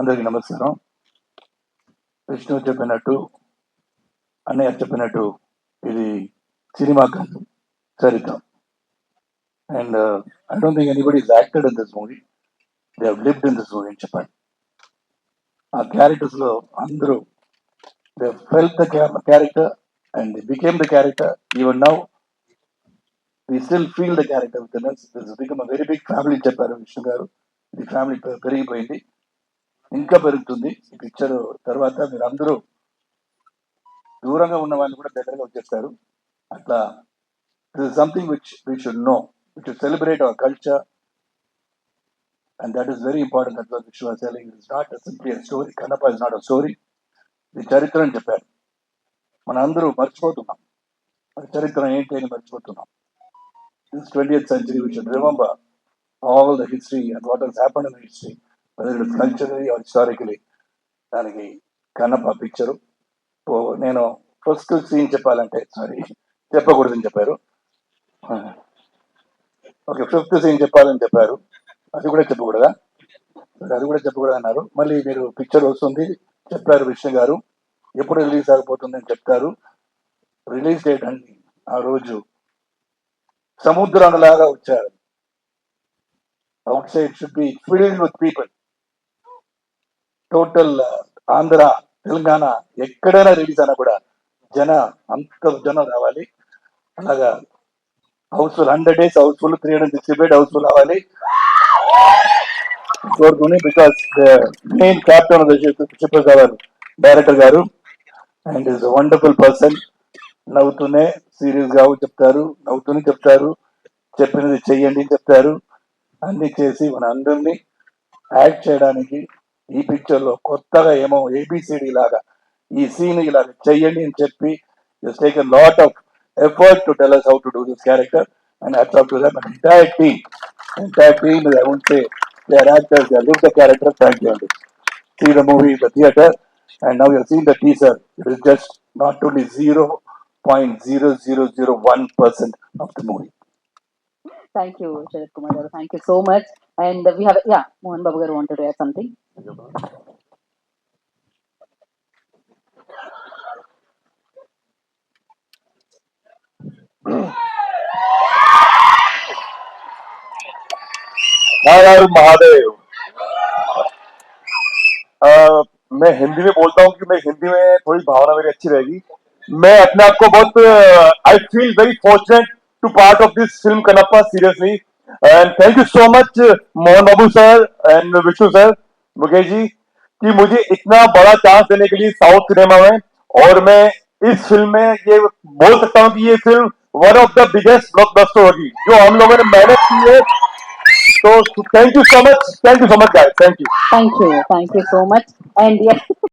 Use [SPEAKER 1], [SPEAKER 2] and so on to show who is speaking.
[SPEAKER 1] అందరికీ నమస్కారం. విష్ణు చెప్పినట్టు అన్నయ్య చెప్పినట్టు ఇది సినిమా కాదు చరిత్ర. And I don't think anybody is acted in this movie they have lived in this movie అని చెప్పాలి ఆ క్యారెక్టర్స్లో అందరూ they felt the character and they became the character even now we still feel the character with this become a very big family చెప్పారు విష్ణు గారు. ఇది family పెరిగిపోయింది. ఇంకా పెరుగుతుంది. ఈ పిక్చర్ తర్వాత మీరు అందరూ దూరంగా ఉన్న వాళ్ళు కూడా దగ్గరగా వచ్చేస్తారు. అట్లా is something which we should know which celebrate our culture and that is very important at which selling not simply story Kannappa is not a story ఇది చరిత్ర అని చెప్పారు. మన అందరూ మర్చిపోతున్నాం. మన చరిత్ర ఏంటి అని మర్చిపోతున్నాం. This twenty century which remember all the history and what has happen in history culturally historically దానికి కన్నప్ప పిక్చరు. నేను ఫస్ట్ సీన్ చెప్పాలంటే సారీ చెప్పకూడదని చెప్పారు. ఓకే ఫిఫ్త్ సీన్ చెప్పాలని చెప్పారు. అది కూడా చెప్పకూడదా? అది కూడా చెప్పకూడదు అన్నారు మళ్ళీ మీరు పిక్చర్ వస్తుంది చెప్పారు విష్ణు గారు. ఎప్పుడు రిలీజ్ అయిపోతుంది అని చెప్తారు. రిలీజ్ డేట్ అండి ఆ రోజు. సముద్రంలాగా వచ్చారు. Outside should be filled with people. Total Andhra Telangana ఎక్కడైనా రిలీజ్ అయినా కూడా జన అంత జనం రావాలి. అలాగా housefull hundred days housefull three hundred sixty bed housefull అవ్వాలి కోరుకుని బికాస్ మెయిన్ క్యాప్టెన్ చెప్పే గారు. డైరెక్టర్ గారు అండ్ ఇస్ వండర్ఫుల్ పర్సన్ నవ్వుతూనే సీరియస్గా చెప్తారు నవ్వుతూనే చెప్తారు. చెప్పినది చెయ్యండి చెప్తారు. అన్ని చేసి మన అందరినీ యాక్ట్ చేయడానికి ఈ పిక్చర్లో కొత్తగా ఏమో ఏబిసిడి లాగా ఈ సీన్ ఇలా చెయ్యండి అని చెప్పి just take lot of effort to tell us how to do this character and attract to that entire team entire team I won't say they are actors they are live the character thank you అండి the the movie in the theater and now you've seen the teaser. It is just not only 0.0001% of the movie.
[SPEAKER 2] Thank you Sarath Kumar garu thank you so much And we have, yeah, Mohan Babu Garu wanted to add
[SPEAKER 3] something. Har Mahadev. अ, मैं हिंदी में बोलता हूँ कि मैं हिंदी में थोड़ी भावना मेरी अच्छी रहेगी। मैं अपने आप को बहुत I feel very fortunate to part of this film Kannappa seriously and thank you so much Mohan Babu sir and Vishnu sir Mukesh ji कि मुझे इतना बड़ा चांस देने के लिए साउथ सिनेमा में, और मैं इस फ़िल्म में ये बोल सकता हूँ कि ये film one of the biggest blockbuster होगी, जो हम लोगों ने मेहनत की है तो thank you so much thank you so much guys. Thank you
[SPEAKER 2] thank you thank you so much and.